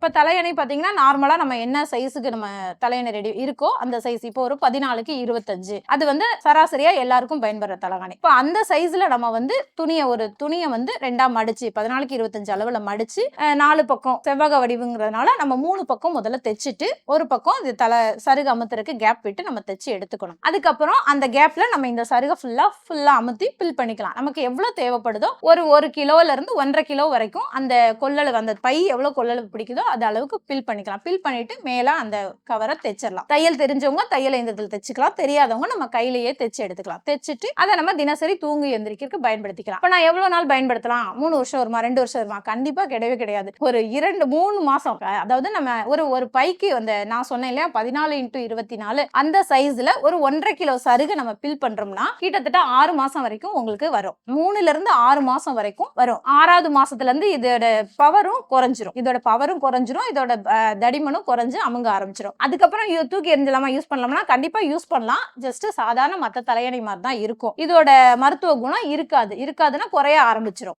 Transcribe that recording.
இப்போ தலையணை பார்த்தீங்கன்னா நார்மலாக நம்ம என்ன சைஸுக்கு நம்ம தலையணை ரெடி இருக்கோ அந்த சைஸ் இப்போ ஒரு பதினாலுக்கு இருபத்தஞ்சு. அது வந்து சராசரியாக எல்லாருக்கும் பயன்படுற தலைகாணி இப்போ அந்த சைஸில் நம்ம வந்து துணியை ஒரு துணியை வந்து ரெண்டாக மடிச்சு பதினாலுக்கு இருபத்தஞ்சு அளவில் மடிச்சு நாலு பக்கம் செவ்வக வடிவுங்கிறதுனால நம்ம மூணு பக்கம் முதல்ல தைச்சிட்டு ஒரு பக்கம் இது தலை சருகு அமுத்துறதுக்கு கேப் விட்டு நம்ம தைச்சி எடுத்துக்கணும். அதுக்கப்புறம் அந்த கேப்பில் நம்ம இந்த சருகை ஃபுல்லாக ஃபுல்லாக அமுத்தி ஃபில் பண்ணிக்கலாம். நமக்கு எவ்வளோ தேவைப்படுதோ ஒரு ஒரு கிலோவிலேருந்து ஒன்றரை கிலோ வரைக்கும் அந்த கொள்ளளவு அந்த பை எவ்வளோ கொள்ளளவு பிடிக்குதோ அது அளவுக்கு பில் பண்ணிக்கலாம். பில் பண்ணிட்டு மேலே அந்த கவரை தைச்சிடலாம். தையல் தெரிஞ்சவங்க தையல் எந்திரத்தில் தைச்சிக்கலாம். தெரியாதவங்க நம்ம கையிலேயே தைச்சு எடுத்துக்கலாம். தைச்சிட்டு அதை நம்ம தினசரி தூங்கு எந்திரிக்கிறதுக்கு பயன்படுத்திக்கலாம். இப்போ நான் எவ்வளோ நாள் பயன்படுத்தலாம்? மூணு வருஷம் வருமா? ரெண்டு வருஷம் வருமா? கண்டிப்பாக கிடையவே கிடையாது. ஒரு இரண்டு மூணு மாதம் அதாவது நம்ம ஒரு ஒரு பைக்கு அந்த நான் சொன்னேன் இல்லையா? பதினாலு இன்ட்டு இருபத்தி நாலு அந்த சைஸில் ஒரு ஒன்றரை கிலோ சருகு நம்ம பில் பண்ணுறோம்னா கிட்டத்தட்ட ஆறு மாதம் வரைக்கும் உங்களுக்கு வரும். மூணுலேருந்து ஆறு மாதம் வரைக்கும் வரும். ஆறாவது மாதத்துலேருந்து இதோட பவரும் குறைஞ்சிரும். இதோட பவரும் குறைஞ்சிரும் இதோட தடிமனும் குறைஞ்சு அமுங்க ஆரம்பிச்சிடும் அதுக்கப்புறம் தூக்கி எரிஞ்சலாமா யூஸ் பண்ணலாம்னா கண்டிப்பா யூஸ் பண்ணலாம். ஜஸ்ட் சாதாரண மற்ற தலையணை மாதிரி தான் இருக்கும். இதோட மருத்துவ குணம் இருக்காது. இருக்காதுன்னா குறைய ஆரம்பிச்சிடும்